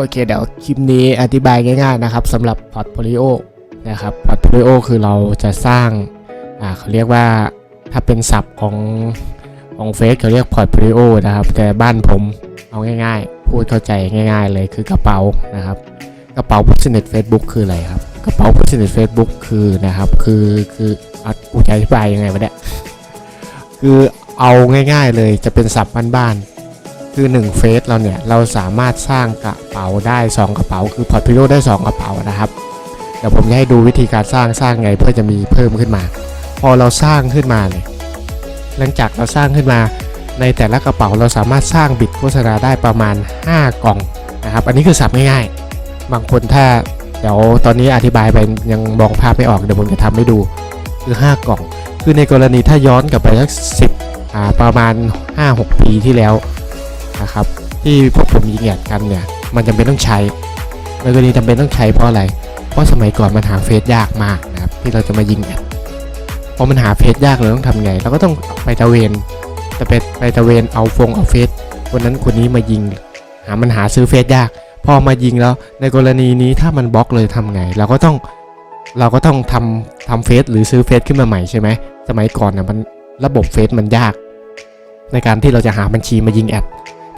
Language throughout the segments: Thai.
โอเคเดี๋ยวคลิปนี้อธิบายง่ายๆนะครับสำหรับพอร์ตโฟลิโอนะครับพอร์ตโฟลิโอคือเราจะสร้างอ่าเขาเรียกว่าถ้าเป็นศัพท์ของของเฟซเขาเรียกพอร์ตโฟลิโอนะครับ แต่บ้านผมเอาง่ายๆ พูดเข้าใจง่าย ๆ เลยคือกระเป๋านะครับ กระเป๋า Business Facebook คืออะไรครับ กระเป๋า Business Facebook คือนะครับคือคืออะกูจะอธิบายยังไงวะเนี่ยคือเอาง่าย ๆ เลยจะเป็นศัพท์บ้านๆ คือ1เฟสเราเนี่ยเราสามารถสร้างกระเป๋าได้ 2 กระเป๋า คือพอร์ตโฟลิโอได้ 2 กระเป๋านะครับเดี๋ยวผมจะให้ดูวิธีการสร้างสร้างไงเพื่อจะมีเพิ่มขึ้นมา พอเราสร้างขึ้นมาเนี่ยหลังจากเราสร้างขึ้นมา ในแต่ละกระเป๋าเราสามารถสร้างบิตโฆษณาได้ประมาณ 5 กล่องนะครับ อันนี้คือสับง่ายๆ บางคนถ้าเดี๋ยวตอนนี้อธิบายไปยังมองภาพไม่ออกเดี๋ยวผมจะทำให้ดูคือ 5 กล่อง คือในกรณีถ้าย้อนกลับไปสักสิบประมาณ 5-6 ปีที่แล้ว นะครับที่พวกผมยิงแอดกันเนี่ยมันจำเป็นต้องใช้ในกรณีจำเป็นต้องใช้เพราะอะไร เพราะสมัยก่อนมันหาเฟซยากมากนะครับที่เราจะมายิงแอดพอมันหาเฟซยากเราต้องทำไงเราก็ต้องไปตะเวนจะไปไปตะเวนเอาฟงเอาเฟซคนนั้นคนนี้มายิง หามันหาซื้อเฟซยาก พอมายิงแล้วในกรณีนี้ถ้ามันบล็อกเลยทำไง เราก็ต้องเราก็ต้องทำทำเฟซหรือซื้อเฟซขึ้นมาใหม่ใช่ไหมสมัยก่อนเนี่ยมันระบบเฟซมันยาก ในการที่เราจะหาบัญชีมายิงแอด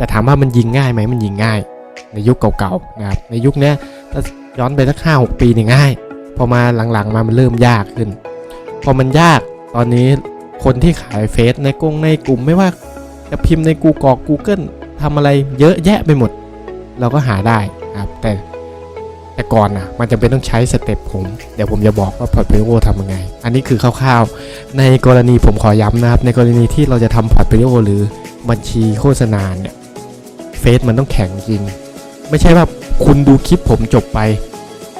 แต่ถามว่ามันยิงง่ายไหมมันยิงง่าย ในยุคเก่าๆนะครับในยุคนี้ยถ้าย้อนไปสักห้าหกปีนี่ง่าย พอมาหลังๆมามันเริ่มยากขึ้น พอมันยากตอนนี้คนที่ขายเฟซในกงในกลุ่มไม่ว่าจะพิมพ์ในกูกอก Google ทำอะไรเยอะแยะไปหมด เราก็หาได้ครับ แต่แต่ก่อนนะมันจะเป็นต้องใช้สเต็ปผม เดี๋ยวผมจะบอกว่าพอร์ตโฟลิโอทำยังไง อันนี้คือคร่าวๆ ในกรณีผมขอย้ำนะครับ ในกรณีที่เราจะทำพอร์ตโฟลิโอหรือบัญชีโฆษณาเนี่ย เฟซมันต้องแข็งจริง ไม่ใช่ว่าคุณดูคลิปผมจบไป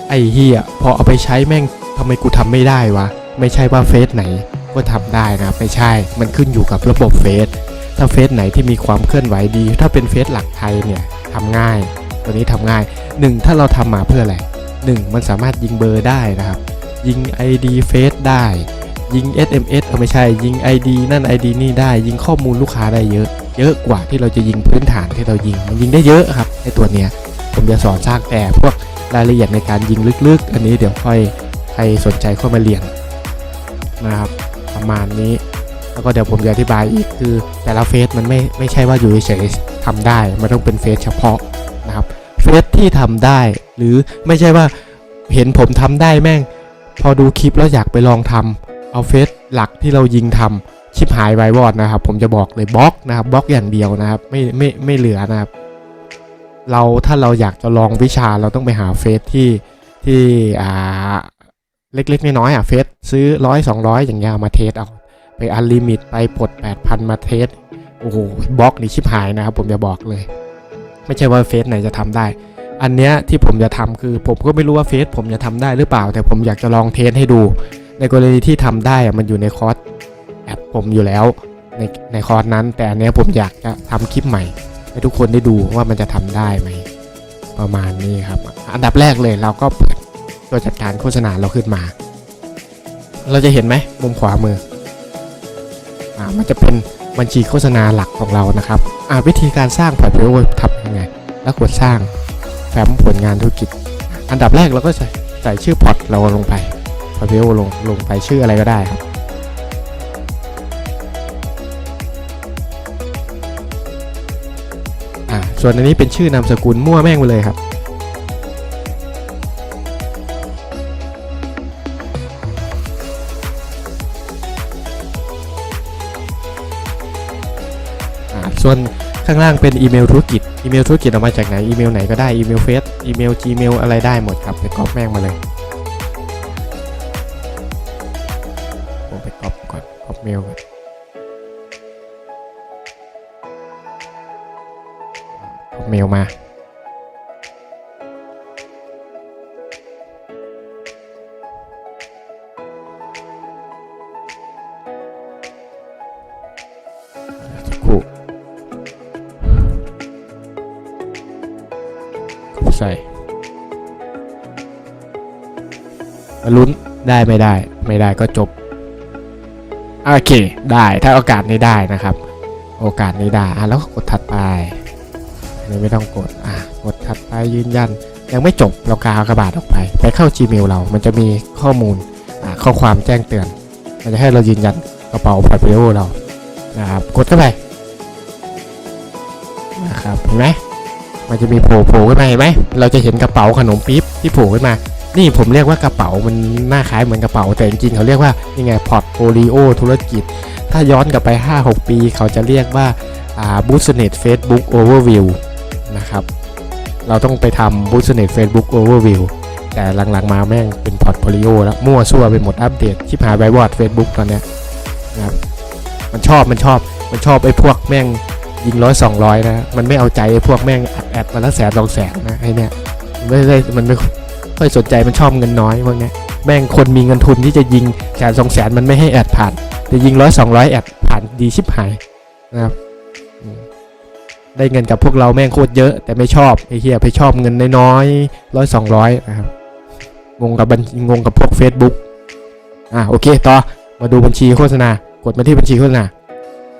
ไอ้เฮียพอเอาไปใช้แม่งทำไมกูทำไม่ได้วะ ไม่ใช่ว่าเฟซไหนก็ทำได้นะไม่ใช่ มันขึ้นอยู่กับระบบเฟซถ้าเฟซไหนที่มีความเคลื่อนไหวดี ถ้าเป็นเฟซหลักไทยเนี่ยทำง่าย ตัวนี้ทำง่ายหนึ่งถ้าเราทำมาเพื่ออะไรหนึ่งมันสามารถยิงเบอร์ได้นะครับ ยิง ID เฟซได้ ยิง SMS เออไม่ใช่ ยิง ID นั่น ID นี่ได้ ยิงข้อมูลลูกค้าได้เยอะ เยอะกว่าที่เราจะยิงพื้นฐานที่เรายิงมันยิงได้เยอะครับไอตัวเนี้ยผมจะสอนสร้างแต่พวกรายละเอียดในการยิงลึกๆ อันนี้เดี๋ยวค่อยใครสนใจเข้ามาเรียนนะครับประมาณนี้ แล้วก็เดี๋ยวผมจะอธิบายอีกคือแต่ละเฟสมันไม่ไม่ใช่ว่าอยู่เฉยๆทำได้มันต้องเป็นเฟสเฉพาะนะครับเฟสที่ทำได้ หรือไม่ใช่ว่าเห็นผมทำได้แม่ง พอดูคลิปแล้วอยากไปลองทำเอาเฟซหลักที่เรายิงทำ ชิปหายไววอดนะครับ ผมจะบอกเลยบล็อกนะครับบล็อกอย่างเดียวนะครับ ไม่ไม่ไม่เหลือนะครับ เราถ้าเราอยากจะลองวิชาเราต้องไปหาเฟซที่ที่อ่าเล็กๆน้อยๆอะเฟซซื้อร้อยสองร้อยอย่างเงี้ยมาเทสเอาไปอันลิมิตไปปลด 8,000 มาเทสโอ้โหบล็อกนี่ชิปหายนะครับ ผมจะบอกเลย ไม่ใช่ว่าเฟซไหนจะทำได้ อันเนี้ยที่ผมจะทำคือ ผมก็ไม่รู้ว่าเฟซผมจะทำได้หรือเปล่า แต่ผมอยากจะลองเทสให้ดู ในกรณีที่ทำได้อะมันอยู่ในคอร์ส ผมอยู่แล้วในในคอร์สนั้น แต่อันนี้ผมอยากจะทำคลิปใหม่ ให้ทุกคนได้ดูว่ามันจะทำได้ไหมประมาณนี้ครับ อันดับแรกเลยเราก็เปิดตัวจัดการโฆษณาเราขึ้นมา เราจะเห็นไหมมุมขวามืออ่ามันจะเป็นบัญชีโฆษณาหลักของเรานะครับอ่าวิธีการสร้างพอร์ตโฟลิโอทำยังไง แล้วกดสร้างแฟ้มผลงานธุรกิจ อันดับแรกเราก็ใส่ใส่ชื่อพอร์ตเราลงไปพอวิโอลงลงไปชื่ออะไรก็ได้ครับ ส่วนอันนี้เป็นชื่อนามสกุลมั่วแม่งไปเลยครับ ส่วนข้างล่างเป็นอีเมลธุรกิจ อีเมลธุรกิจเอามาจากไหน อีเมลไหนก็ได้ อีเมลเฟซ อีเมล Gmail อะไรได้หมดครับไปก๊อปแม่งมาเลยผมไปก๊อปก่อนก๊อปเมลก่อน เมลมาสักครู่ใส่ลุ้นได้ไม่ได้ไม่ได้ก็จบ โอเค ได้ถ้าโอกาสนี้ได้นะครับ โอกาสนี้ได้แล้วก็กดถัดไป อันนี้ไม่ต้องกด อะ กดถัดไปยืนยัน ยังไม่จบเรากากระบาดออกไป ไปเข้า Gmail เรา มันจะมีข้อมูล อ่า ข้อความแจ้งเตือน มันจะให้เรายืนยันกระเป๋าพอร์ตโฟลิโอเรา นะครับ กดเข้าไป นะครับ เห็นไหมมันจะมีโผล่โผล่ขึ้นมาเห็นไหม เราจะเห็นกระเป๋าขนมปี๊บที่โผล่ขึ้นมา นี่ผมเรียกว่ากระเป๋า มันหน้าคล้ายเหมือนกระเป๋า แต่จริงๆเขาเรียกว่า ยังไง พอร์ตโฟลิโอธุรกิจ ถ้าย้อนกลับไป 5-6 ปี เขาจะเรียกว่า อ่า Business Facebook Overview นะครับ เราต้องไปทำ Business Facebook Overview แต่หลังๆมาแม่งเป็นพอร์ตโฟลิโอแล้ว มั่วซั่วไปหมดอัปเดตชิบหายไวอด Facebook ตอนเนี้ยนะครับมันชอบมันชอบมันชอบไอ้พวกแม่งยิงร้อยสองร้อยนะ มันไม่เอาใจไอ้พวกแม่งอัดแอดมาละแสนสองแสนนะไอ้เนี่ยไม่ได้มันไม่ค่อยสนใจมันชอบเงินน้อยพวกเนี้ยแม่งคนมีเงินทุนที่จะยิงแสนสองแสนมันไม่ให้แอดผ่าน จะยิงร้อยสองร้อยแอดผ่านดีชิบหายนะครับ ได้เงินกับพวกเราแม่งโคตรเยอะแต่ไม่ชอบไอ้เหี้ยไปชอบเงินน้อยๆร้อยสองร้อยนะครับงงกับบัญงงกับพวก Facebook อะโอเคต่อมาดูบัญชีโฆษณากดมาที่บัญชีโฆษณา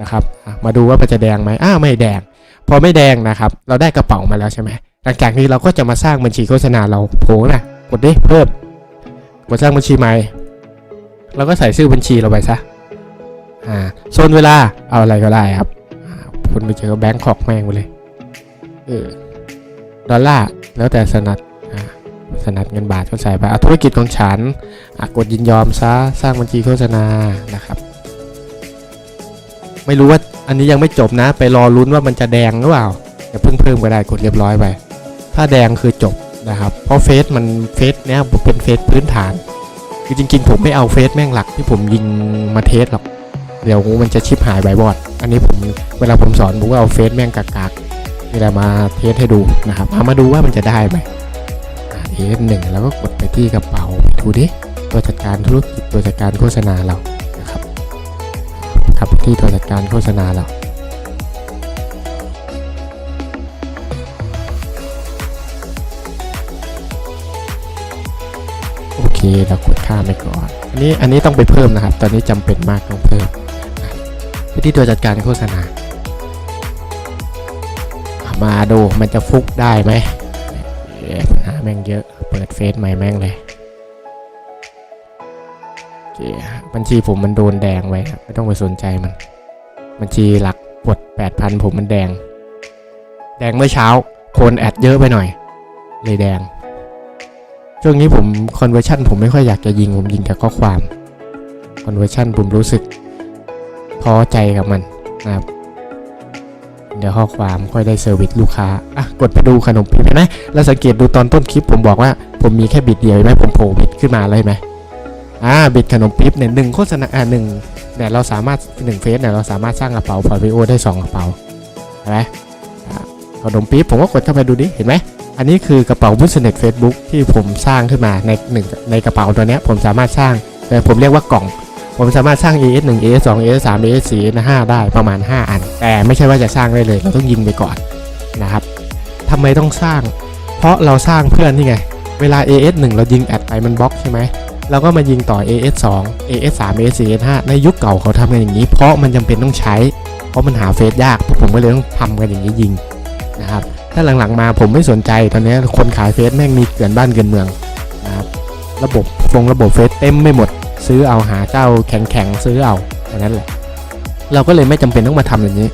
นะครับมาดูว่ามันจะแดงไหมอ้าวไม่แดง พอไม่แดงนะครับ เราได้กระเป๋ามาแล้วใช่ไหมหลังจากนี้เราก็จะมาสร้างบัญชีโฆษณาเราโผล่นะกดดิเพิ่มกดสร้างบัญชีใหม่เราก็ใส่ชื่อบัญชีเราไปซะอ่าโซนเวลาเอาอะไรก็ได้ครับ คุณไปเจอแบงค์ขอกแม่งไปเลย เออ ดอลลาร์ แล้วแต่สนัดสนัดเงินบาทก็ใส่ไปเอาธุรกิจของฉันกดยินยอมซะ สร้างบัญชีโฆษณา นะครับ ไม่รู้ว่าอันนี้ยังไม่จบนะ ไปรอลุ้นว่ามันจะแดงหรือเปล่าอย่าเพิ่งเพิ่มก็ได้กดเรียบร้อยไป ถ้าแดงคือจบนะครับ เพราะเฟซมันเฟซเนี้ยเป็นเฟซพื้นฐาน คือจริงๆ ผมไม่เอาเฟซแม่งหลักที่ผมยิงมาเทสหรอก เดี๋ยวมันจะชิปหายไบบอด อันนี้ผมเวลาผมสอนผมก็เอาเฟซแม่งกากๆนี่แหละมาเทสให้ดูนะครับเอามาดูว่ามันจะได้ไหมเอสหนึ่งแล้วก็กดไปที่กระเป๋าดูดิตัวจัดการธุรกิจตัวจัดการโฆษณาเรานะครับครับที่ตัวจัดการโฆษณาเราโอเคเรากดข้าไปก่อน อันนี้อันนี้ต้องไปเพิ่มนะครับ ตอนนี้จำเป็นมากต้องเพิ่ม ไปที่ตัวจัดการโฆษณา มาดูมันจะฟุกได้ไหมเอ๊ะปัญหาแม่งเยอะ เปิดเฟซใหม่แม่งเลยบัญชีผมมันโดนแดงไว้ครับไม่ต้องไปสนใจมัน บัญชีหลักกด8,000 ผมมันแดง แดงเมื่อเช้า คนแอดเยอะไปหน่อย เลยแดง ช่วงนี้ผมคอนเวอร์ชันผมไม่ค่อยอยากจะยิง ผมยิงแต่ข้อความคอนเวอร์ชันผมรู้สึก ท้อใจกับมันนะครับ เดี๋ยวข้อความค่อยได้เซอร์วิสลูกค้า อะ กดไปดูขนมปี๊บนไหมแล้วสังเกตดูตอนต้นคลิปผมบอกว่าผมมีแค่บิดเดียวเห็นไหมผมโผล่บิดขึ้นมาเลยไหมอ่าบิดขนมปี๊บเนี่ยหนึ่งโฆษณาอ่าหนึ่งเนี่ยเราสามารถหนึ่งเฟสเนี่ยเราสามารถสร้างกระเป๋าพอร์ตฟิโอได้สองกระเป๋าเห็นไหมขนมปี๊บผมก็กดเข้าไปดูดิเห็นไหมอันนี้คือกระเป๋า Business Facebook ที่ผมสร้างขึ้นมาในหนึ่งในกระเป๋าตัวเนี้ยผมสามารถสร้างแต่ผมเรียกว่ากล่อง ผมสามารถสร้าง AS 1 AS 2 AS 3 AS 4 AS 5ได้ประมาณ 5 อัน แต่ไม่ใช่ว่าจะสร้างได้เลย เราต้องยิงไปก่อนนะครับทำไมต้องสร้าง เพราะเราสร้างเพื่อนนี่ไง เวลา AS 1เรายิงแอดไปมันบล็อกใช่ไหมเราก็มายิงต่อ AS 2 AS 3 AS 4 AS 5ในยุคเก่าเขาทำกันอย่างนี้ เพราะมันจำเป็นต้องใช้ เพราะมันหาเฟซยากพวกผมก็เลยต้องทำกันอย่างนี้ยิงนะครับ ถ้าหลังๆมาผมไม่สนใจ ตอนนี้คนขายเฟซแม่งมีเกินบ้านเกินเมืองนะครับ ระบบฟงระบบเฟซเต็มไม่หมด ซื้อเอาหาเจ้าแข็งๆซื้อเอาแค่นั้นแหละเราก็เลยไม่จำเป็นต้องมาทำอย่างนี้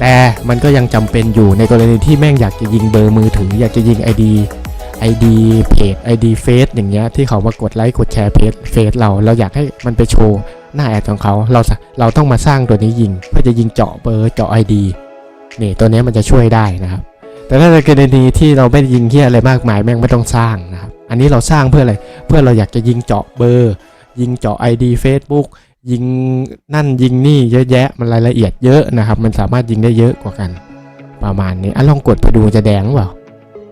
แต่มันก็ยังจำเป็นอยู่ในกรณีที่แม่งอยากจะยิงเบอร์มือถือ อยากจะยิง ID ID เพจ ID เฟซอย่างเงี้ยที่เขามากดไลค์กดแชร์เพจเฟซเราเราอยากให้มันไปโชว์หน้าแอดของเขาเราเราต้องมาสร้างตัวนี้ยิงเพื่อจะยิงเจาะเบอร์เจาะ ID นี่ตัวนี้มันจะช่วยได้นะครับ แต่ถ้าในกรณีที่เราไม่ยิงเที่ยอะไรมากมายแม่งไม่ต้องสร้างนะครับอันนี้เราสร้างเพื่ออะไรเพื่อเราอยากจะยิงเจาะเบอร์ ยิงเจาะ ID Facebook ยิงนั่นยิงนี่เยอะแยะมันรายละเอียดเยอะนะครับ มันสามารถยิงได้เยอะกว่ากัน ประมาณนี้อะลองกดไปดูจะแดงเปล่า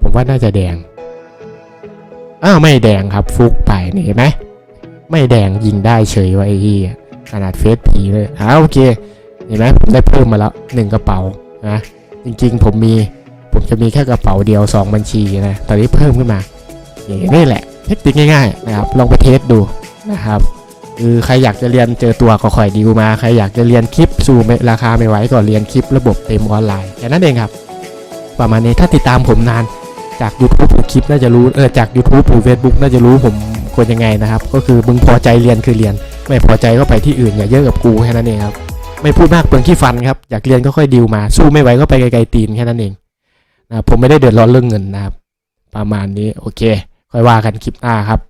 ผมว่าน่าจะแดงอ้าวไม่แดงครับฟุกไปนี่เห็นไหมไม่แดงยิงได้เฉยไว้ไอ้เหี้ยขนาดเฟซผีเลยอ้าโอเคเห็นไหมผมได้เพิ่มมาแล้วหนึ่งกระเป๋านะจริงๆ ผมมีผมจะมีแค่กระเป๋าเดียว 2 บัญชีนะตอนนี้เพิ่มขึ้นมาอย่างนี้แหละเทคนิคง่ายๆนะครับลองไปเทสดู นะครับคือใครอยากจะเรียนเจอตัวก็ค่อยดีลมา ใครอยากจะเรียนคลิปสู่ราคาไม่ไหวก็เรียนคลิประบบเต็มออนไลน์แค่นั้นเองครับ ประมาณนี้ถ้าติดตามผมนานจาก YouTube หรือคลิปน่าจะรู้เออจาก YouTube หรือ Facebook น่าจะรู้ผมควรยังไงนะครับ ก็คือมึงพอใจเรียนคือเรียน ไม่พอใจก็ไปที่อื่นอย่าเยอะกับกูแค่นั้นเองครับไม่พูดมากเปลืองขี้ฟันครับอยากเรียนก็ค่อยดิวมา สู้ไม่ไหวก็ไปไกลๆตีนแค่นั้นเองนะผมไม่ได้เดือดร้อนเรื่องเงินนะครับ ประมาณนี้โอเค ค่อยว่ากันคลิปหน้าครับ